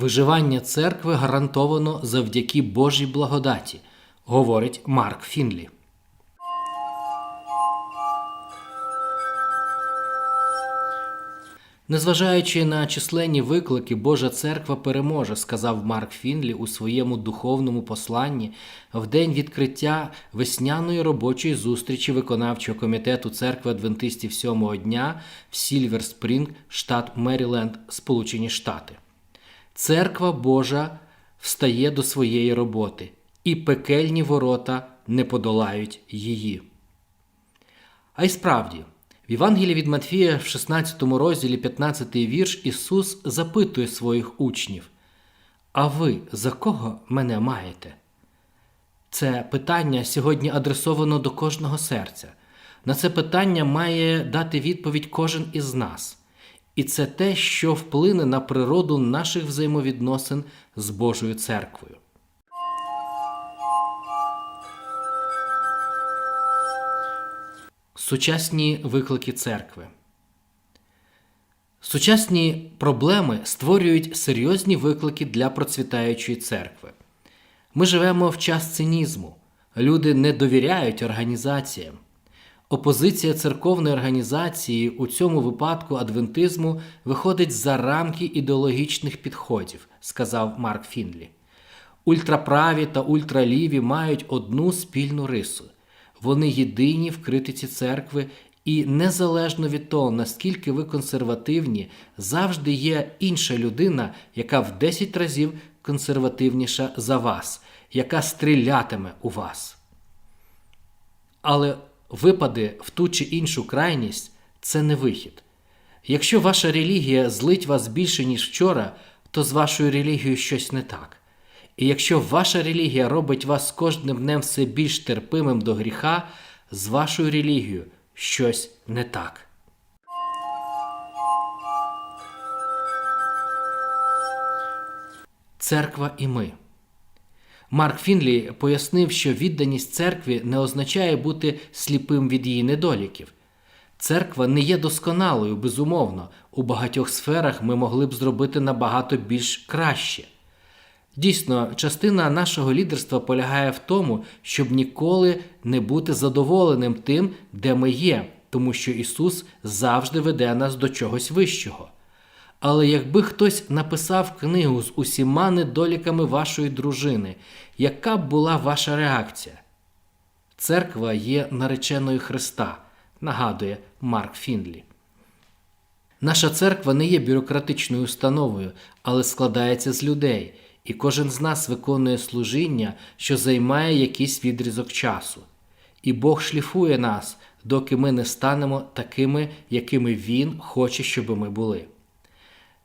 Виживання церкви гарантовано завдяки Божій благодаті, говорить Марк Фінлі. Незважаючи на численні виклики, Божа церква переможе, сказав Марк Фінлі у своєму духовному посланні в день відкриття весняної робочої зустрічі виконавчого комітету церкви Адвентистів сьомого дня в Сільвер Спрінг, штат Меріленд, Сполучені Штати. Церква Божа встає до своєї роботи, і пекельні ворота не подолають її. А й справді, в Євангелії від Матфія в 16 розділі 15 вірш Ісус запитує своїх учнів: А ви за кого мене маєте? Це питання сьогодні адресовано до кожного серця. На це питання має дати відповідь кожен із нас. І це те, що вплине на природу наших взаємовідносин з Божою церквою. Сучасні виклики церкви. Сучасні проблеми створюють серйозні виклики для процвітаючої церкви. Ми живемо в час цинізму. Люди не довіряють організаціям. Опозиція церковної організації у цьому випадку адвентизму виходить за рамки ідеологічних підходів, сказав Марк Фінлі. Ультраправі та ультраліві мають одну спільну рису. Вони єдині в критиці церкви, і незалежно від того, наскільки ви консервативні, завжди є інша людина, яка в 10 разів консервативніша за вас, яка стрілятиме у вас. Але випади в ту чи іншу крайність це не вихід. Якщо ваша релігія злить вас більше, ніж вчора, то з вашою релігією щось не так. І якщо ваша релігія робить вас кожним днем все більш терпимим до гріха, з вашою релігією щось не так. Церква і ми. Марк Фінлі пояснив, що відданість церкві не означає бути сліпим від її недоліків. Церква не є досконалою, безумовно. У багатьох сферах ми могли б зробити набагато більш краще. Дійсно, частина нашого лідерства полягає в тому, щоб ніколи не бути задоволеним тим, де ми є, тому що Ісус завжди веде нас до чогось вищого. Але якби хтось написав книгу з усіма недоліками вашої дружини, яка б була ваша реакція? Церква є нареченою Христа, нагадує Марк Фінлі. Наша церква не є бюрократичною установою, але складається з людей, і кожен з нас виконує служіння, що займає якийсь відрізок часу. І Бог шліфує нас, доки ми не станемо такими, якими Він хоче, щоб ми були.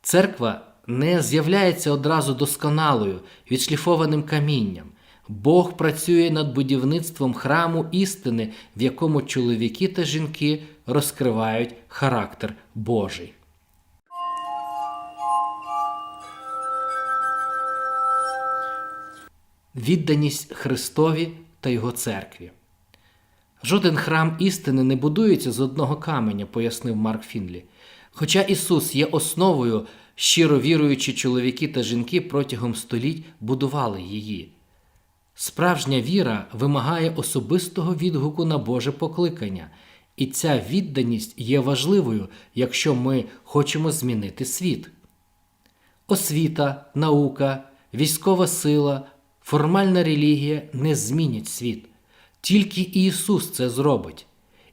Церква не з'являється одразу досконалою, відшліфованим камінням. Бог працює над будівництвом храму істини, в якому чоловіки та жінки розкривають характер Божий. Відданість Христові та Його церкві. Жоден храм істини не будується з одного каменя, пояснив Марк Фінлі. Хоча Ісус є основою, щиро віруючі чоловіки та жінки протягом століть будували її. Справжня віра вимагає особистого відгуку на Боже покликання, і ця відданість є важливою, якщо ми хочемо змінити світ. Освіта, наука, військова сила, формальна релігія не змінять світ. Тільки Ісус це зробить.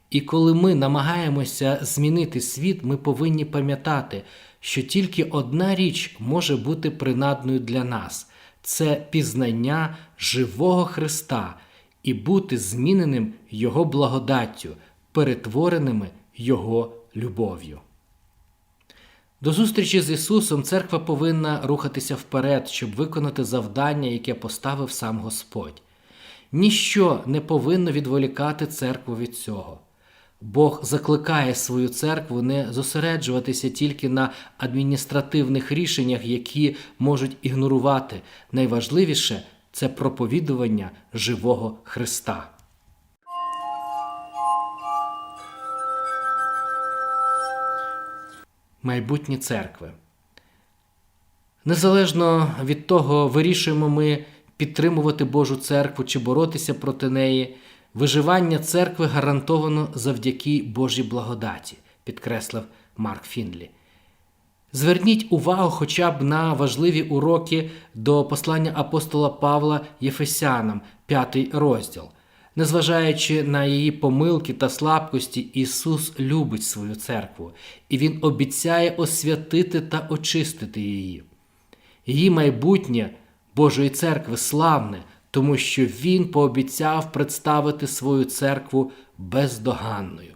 І коли ми намагаємося змінити світ, ми повинні пам'ятати, що тільки одна річ може бути принадною для нас це пізнання живого Христа і бути зміненим Його благодаттю, перетвореними Його любов'ю. До зустрічі з Ісусом церква повинна рухатися вперед, щоб виконати завдання, яке поставив сам Господь. Ніщо не повинно відволікати церкву від цього. Бог закликає свою церкву не зосереджуватися тільки на адміністративних рішеннях, які можуть ігнорувати. Найважливіше це проповідування живого Христа. Майбутнє церкви. Незалежно від того, вирішуємо ми підтримувати Божу церкву чи боротися проти неї, виживання церкви гарантовано завдяки Божій благодаті, підкреслив Марк Фінлі. Зверніть увагу хоча б на важливі уроки до послання апостола Павла Єфесянам, п'ятий розділ. Незважаючи на її помилки та слабкості, Ісус любить свою церкву, і Він обіцяє освятити та очистити її. Її майбутнє Божої церкви славне, тому що Він пообіцяв представити свою церкву бездоганною.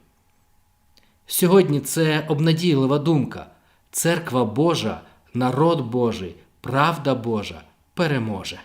Сьогодні це обнадійлива думка. Церква Божа, народ Божий, правда Божа переможе.